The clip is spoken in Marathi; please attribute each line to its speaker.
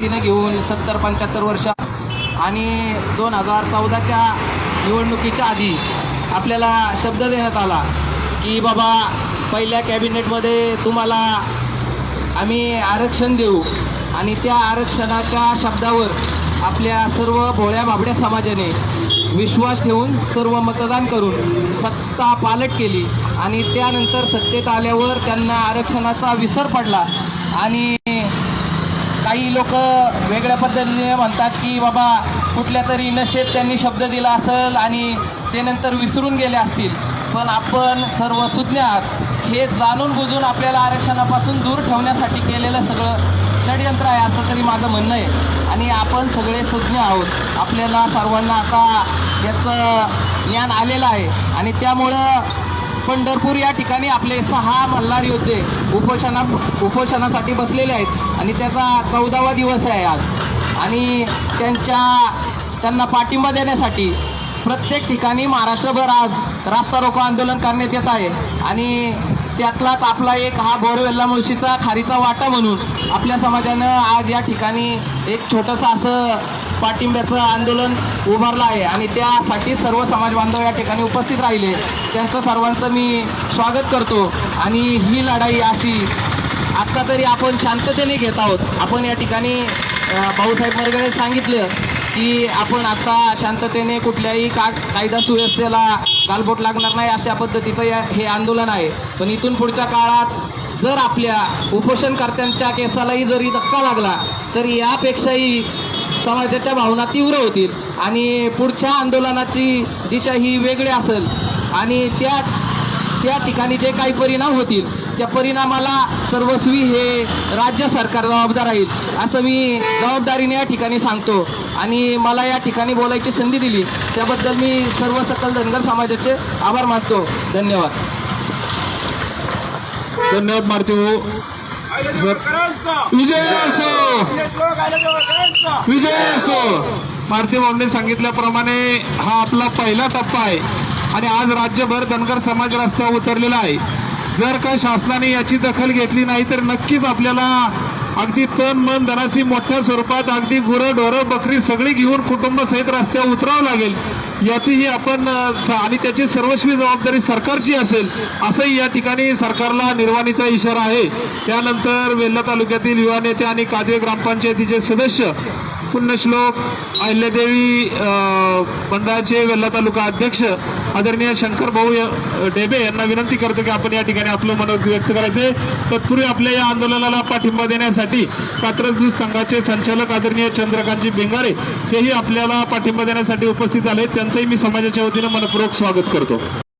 Speaker 1: तिनं घेऊन सत्तर पंच्याहत्तर वर्ष आणि दोन हजार चौदाच्या निवडणुकीच्या आधी आपल्याला शब्द देण्यात आला की बाबा पहिल्या कॅबिनेटमध्ये तुम्हाला आम्ही आरक्षण देऊ आणि त्या आरक्षणाच्या शब्दावर आपल्या सर्व भोळ्या भाबड्या समाजाने विश्वास ठेवून सर्व मतदान करून सत्ता पालट केली आणि त्यानंतर सत्तेत आल्यावर त्यांना आरक्षणाचा विसर पडला आणि काही लोक वेगळ्या पद्धतीने म्हणतात की बाबा कुठल्या तरी नशेत त्यांनी शब्द दिला असेल आणि ते नंतर विसरून गेले असतील. पण आपण सर्व सुज्ञ आहात हे जाणून बुजून आपल्याला आरक्षणापासून दूर ठेवण्यासाठी केलेलं सगळं षडयंत्र आहे असं तरी माझं म्हणणं आहे. आणि आपण सगळे सुज्ञ आहोत. आपल्याला सर्वांना आता याचं ज्ञान आलेलं आहे. आणि त्यामुळं पंढरपूर या ठिकाणी आपले सहा मल्हार योद्धे उपोषणा उपोषणासाठी बसलेले आहेत. आणि त्याचा चौदावा दिवस आहे आज. आणि त्यांच्या त्यांना पाठिंबा देण्यासाठी प्रत्येक ठिकाणी महाराष्ट्रभर आज रास्ता रोको आंदोलन करण्यात येत आहे. आणि त्यातलाच आपला एक हा बोरवेल्ला मुळशीचा खारीचा वाटा म्हणून आपल्या समाजानं आज या ठिकाणी एक छोटंसं असं पाठिंब्याचं आंदोलन उभारलं आहे. आणि त्यासाठी सर्व समाज बांधव या ठिकाणी उपस्थित राहिले. त्यांचं सर्वांचं मी स्वागत करतो. आणि ही लढाई अशी आत्ता तरी आपण शांततेने घेत आहोत. आपण या ठिकाणी भाऊसाहेब मरगळे सांगितलं की आपण आता शांततेने कुठल्याही का कायदा सुव्यवस्थेला गालबोट लागणार नाही अशा पद्धतीचं या हे आंदोलन आहे. पण इथून पुढच्या काळात जर आपल्या उपोषणकर्त्यांच्या केसालाही जरी धक्का लागला तर यापेक्षाही समाजाच्या भावना तीव्र होतील आणि पुढच्या आंदोलनाची दिशा ही वेगळी असेल. आणि त्या त्या ठिकाणी जे काही परिणाम होतील त्या परिणामाला सर्वस्वी हे राज्य सरकार जबाबदार राहील असं मी जबाबदारीने या ठिकाणी सांगतो. आणि मला या ठिकाणी बोलायची संधी दिली त्याबद्दल मी सर्व सकल धनगर समाजाचे आभार मानतो. धन्यवाद.
Speaker 2: धन्यवाद मारुती भाऊ. विजय असो. विजय असो. मारुती भाऊंनी सांगितल्याप्रमाणे हा आपला पहिला टप्पा आहे. आणि आज राज्यभर धनगर समाज रस्त्यावर उतरलेला आहे. जर का शासनाने याची दखल घेतली नाही तर नक्कीच आपल्याला अगदी तन मन धनाशी मोठ्या स्वरूपात अगदी गुरं ढोरं बकरी सगळी घेऊन कुटुंबासहित रस्त्यावर उतरावं लागेल. याचीही आपण स- आणि त्याची सर्वस्वी जबाबदारी सरकारची असेल असंही या ठिकाणी सरकारला निर्वाणीचा इशारा आहे. त्यानंतर वेल्हा तालुक्यातील युवा नेते आणि काजवे ग्रामपंचायतीचे सदस्य पुण्यश्लोक अहिल्यादेवी मंडळाचे वेल्हा तालुका अध्यक्ष आदरणीय शंकर भाऊ डेबे यांना विनंती करतो की आपण या ठिकाणी आपलं मनोगत व्यक्त करायचे तत्पूर्वी आपल्या या आंदोलनाला पाठिंबा देण्यासाठी कात्रज दूध संघाचे संचालक आदरणीय चंद्रकांतजी बेंगारे हेही आपल्याला पाठिंबा देण्यासाठी उपस्थित आले. त्यांचंही मी समाजाच्या वतीनं मनपूर्वक स्वागत करतो.